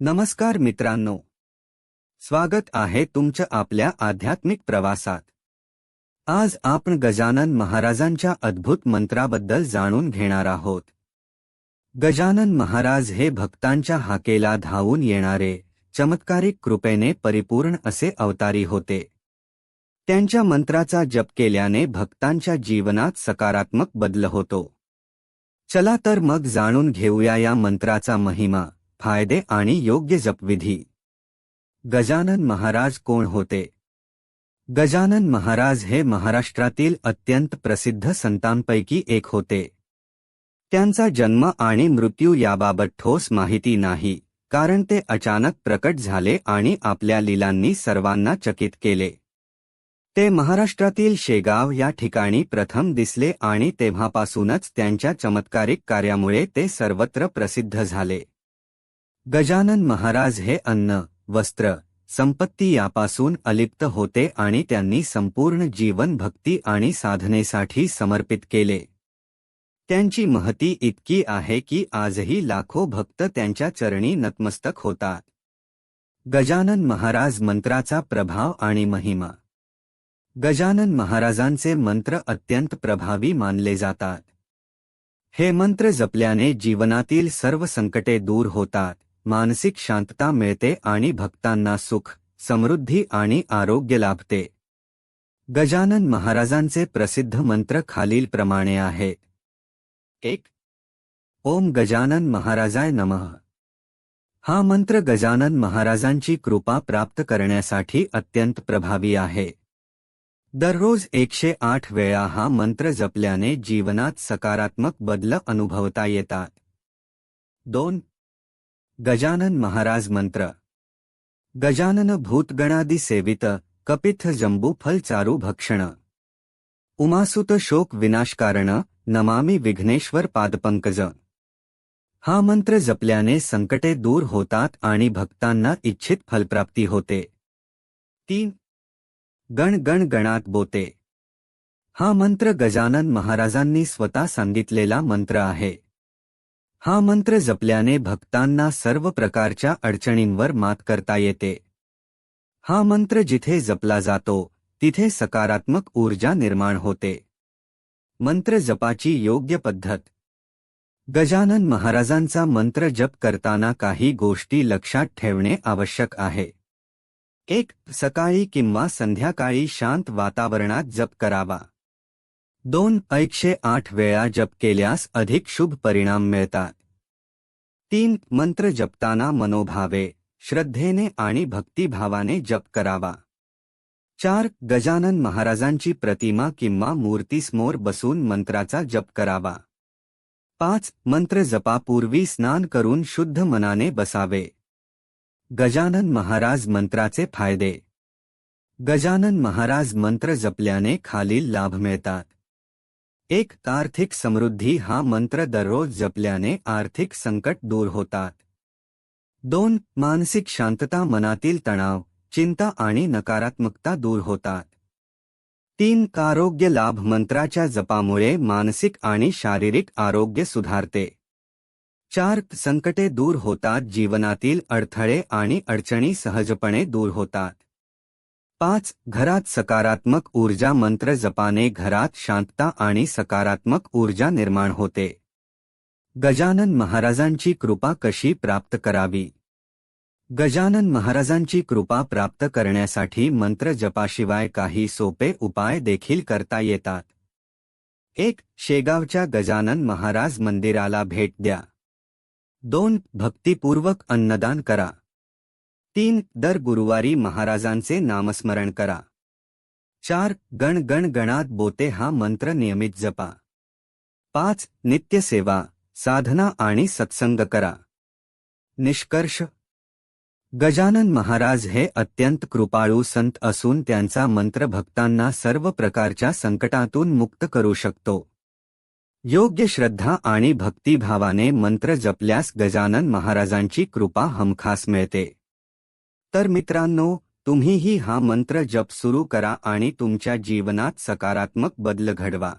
नमस्कार मित्रांनो. स्वागत आहे तुमच्या आपल्या आध्यात्मिक प्रवासात. आज आपण गजानन महाराजांच्या अद्भुत मंत्राबद्दल जाणून घेणार आहोत. गजानन महाराज हे भक्तांच्या हाकेला धावून येणारे चमत्कारिक कृपेने परिपूर्ण असे अवतारी होते. त्यांच्या मंत्राचा जप केल्याने भक्तांच्या जीवनात सकारात्मक बदल होतो. चला तर मग जाणून घेऊया या मंत्राचा महिमा. फायदे आणि योग्य जपविधी. गजानन महाराज कोण होते? गजानन महाराज हे महाराष्ट्रातील अत्यंत प्रसिद्ध संतांपैकी एक होते. त्यांचा जन्म आणि मृत्यू याबाबत ठोस माहिती नाही कारण ते अचानक प्रकट झाले आणि आपल्या लिलांनी सर्वांना चकित केले. ते महाराष्ट्रातील शेगाव या ठिकाणी प्रथम दिसले आणि तेव्हापासूनच त्यांच्या चमत्कारिक कार्यामुळे ते सर्वत्र प्रसिद्ध झाले. गजानन महाराज हे अन्न, वस्त्र, संपत्ती यापासून अलिप्त होते आणि त्यांनी संपूर्ण जीवन भक्ती आणि साधनेसाठी समर्पित केले. त्यांची महती इतकी आहे की आजही लाखो भक्त त्यांच्या चरणी नतमस्तक होतात. गजानन महाराज मंत्राचा प्रभाव आणि महिमा. गजानन महाराजांचे मंत्र अत्यंत प्रभावी मानले जातात. हे मंत्र जपल्याने जीवनातील सर्व संकटे दूर होतात. मानसिक शांतता मिळते आणि भक्तांना सुख समृद्धी आणि आरोग्य लाभते. गजानन महाराजांचे प्रसिद्ध मंत्र खालीलप्रमाणे आहे. एक. ओम गजानन महाराजाय नमः. हा मंत्र गजानन महाराजांची कृपा प्राप्त करण्यासाठी अत्यंत प्रभावी आहे. दररोज एकशे आठ वेळा हा मंत्र जपल्याने जीवनात सकारात्मक बदल अनुभवता येतात. दोन. गजानन महाराज मंत्र। गजानन भूतगणादि सेवित कपिथ जंबू फल चारू भक्षण। उमासुत शोक विनाशकारण नमामि विघ्नेश्वर पादपंकज। हा मंत्र जपल्याने संकटे दूर होतात आणि भक्तांना इच्छित फलप्राप्ती होते. तीन. गण गण गणात बोते. हा मंत्र गजानन महाराजांनी स्वतः सांगितलेला मंत्र आहे. हा मंत्र जपल्याने भक्तांना सर्व प्रकारच्या अडचणींवर मात करता येते. हा मंत्र जिथे जपला जातो तिथे सकारात्मक ऊर्जा निर्माण होते. मंत्र जपाची योग्य पद्धत. गजानन महाराजांचा मंत्र जप करताना काही गोष्टी लक्षात ठेवणे आवश्यक आहे. एक सकाळी किंवा संध्याकाळी शांत वातावरणात जप करावा. दोन ऐकशे आठ वेळा जप केल्यास अधिक शुभ परिणाम मिळतात. तीन मंत्र जपताना मनोभावे श्रद्धेने आणि भक्तिभावाने जप करावा. चार गजानन महाराजांची प्रतिमा किंवा मूर्तीसमोर बसून मंत्राचा जप करावा. पाच मंत्र जपापूर्वी स्नान करून शुद्ध मनाने बसावे. गजानन महाराज मंत्राचे फायदे. गजानन महाराज मंत्र जपल्याने खालील लाभ मिळतात. एक आर्थिक समृद्धी हा मंत्र दररोज जपल्याने आर्थिक संकट दूर होतात. दोन मानसिक शांतता मनातील तणाव चिंता आणि नकारात्मकता दूर होतात. तीन आरोग्य लाभ मंत्राच्या जपामुळे मानसिक आणि शारीरिक आरोग्य सुधारते. चार संकटे दूर होतात जीवनातील अडथळे आणि अडचणी सहजपणे दूर होतात. पाच घरात सकारात्मक ऊर्जा मंत्र जपाने घरात शांतता आणि सकारात्मक ऊर्जा निर्माण होते. गजानन महाराजांची कृपा कशी प्राप्त करावी? गजानन महाराजांची कृपा प्राप्त करण्यासाठी मंत्र जपाशिवाय काही सोपे उपाय देखील करता येतात. एक शेगावच्या गजानन महाराज मंदिराला भेट द्या. दोन भक्तिपूर्वक अन्नदान करा. तीन दर गुरुवारी महाराजांचे नामस्मरण करा। चार, गण गण गणात बोते हा मंत्र नियमित जपा। पाच नित्यसेवा साधना आणि सत्संग करा। निष्कर्ष, गजानन महाराज हे अत्यंत कृपाळू संत असून त्यांचा मंत्र भक्तांना सर्व प्रकारच्या संकटातून मुक्त करू शकतो। योग्य श्रद्धा आणि भक्तिभावाने मंत्र जपल्यास गजानन महाराजांची कृपा हमखास मिळते। तर मित्रांनो तुम्हीही हा मंत्र जप सुरू करा आणि तुमच्या जीवनात सकारात्मक बदल घडवा.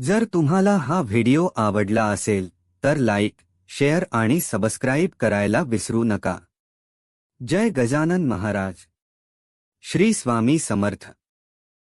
जर तुम्हाला हा व्हिडिओ आवडला असेल तर लाईक शेअर आणि सबस्क्राईब करायला विसरू नका. जय गजानन महाराज. श्री स्वामी समर्थ.